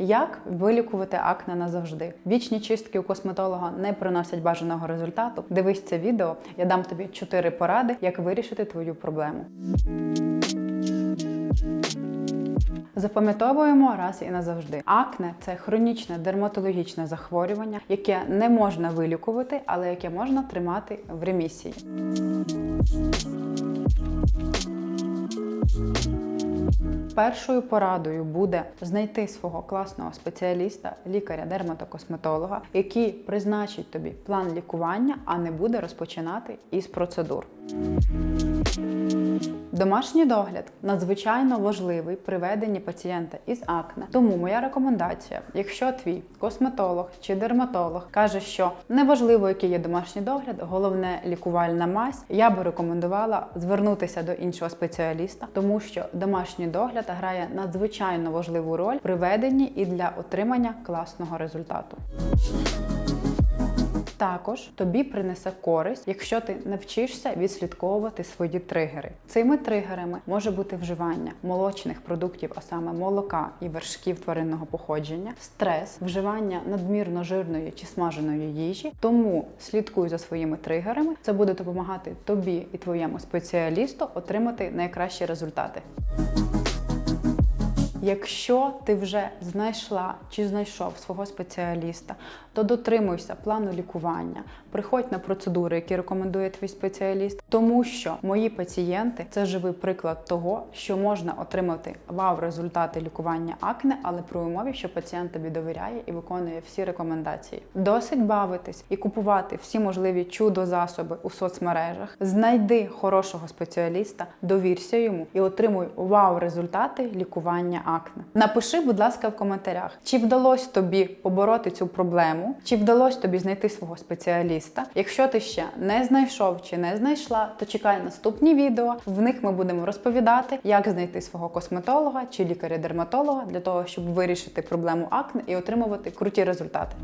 Як вилікувати акне назавжди? Вічні чистки у косметолога не приносять бажаного результату. Дивись це відео, я дам тобі 4 поради, як вирішити твою проблему. Запам'ятовуємо раз і назавжди. Акне це хронічне дерматологічне захворювання, яке не можна вилікувати, але яке можна тримати в ремісії. Першою порадою буде знайти свого класного спеціаліста, лікаря-дерматокосметолога, який призначить тобі план лікування, а не буде розпочинати із процедур. Домашній догляд надзвичайно важливий при веденні пацієнта із акне. Тому моя рекомендація: якщо твій косметолог чи дерматолог каже, що неважливо, який є домашній догляд, головне лікувальна мазь, я би рекомендувала звернутися до іншого спеціаліста, тому що домашній догляд грає надзвичайно важливу роль при веденні і для отримання класного результату. Також тобі принесе користь, якщо ти навчишся відслідковувати свої тригери. Цими тригерами може бути вживання молочних продуктів, а саме молока і вершків тваринного походження, стрес, вживання надмірно жирної чи смаженої їжі. Тому слідкуй за своїми тригерами. Це буде допомагати тобі і твоєму спеціалісту отримати найкращі результати. Якщо ти вже знайшла чи знайшов свого спеціаліста, то дотримуйся плану лікування, приходь на процедури, які рекомендує твій спеціаліст, тому що мої пацієнти це живий приклад того, що можна отримати вау-результати лікування акне, але при умові, що пацієнт тобі довіряє і виконує всі рекомендації. Досить бавитись і купувати всі можливі чудо-засоби у соцмережах. Знайди хорошого спеціаліста, довірся йому і отримуй вау-результати лікування акне. Напиши, будь ласка, в коментарях, чи вдалося тобі побороти цю проблему, чи вдалося тобі знайти свого спеціаліста. Якщо ти ще не знайшов чи не знайшла, то чекай наступні відео. В них ми будемо розповідати, як знайти свого косметолога чи лікаря-дерматолога для того, щоб вирішити проблему акне і отримувати круті результати.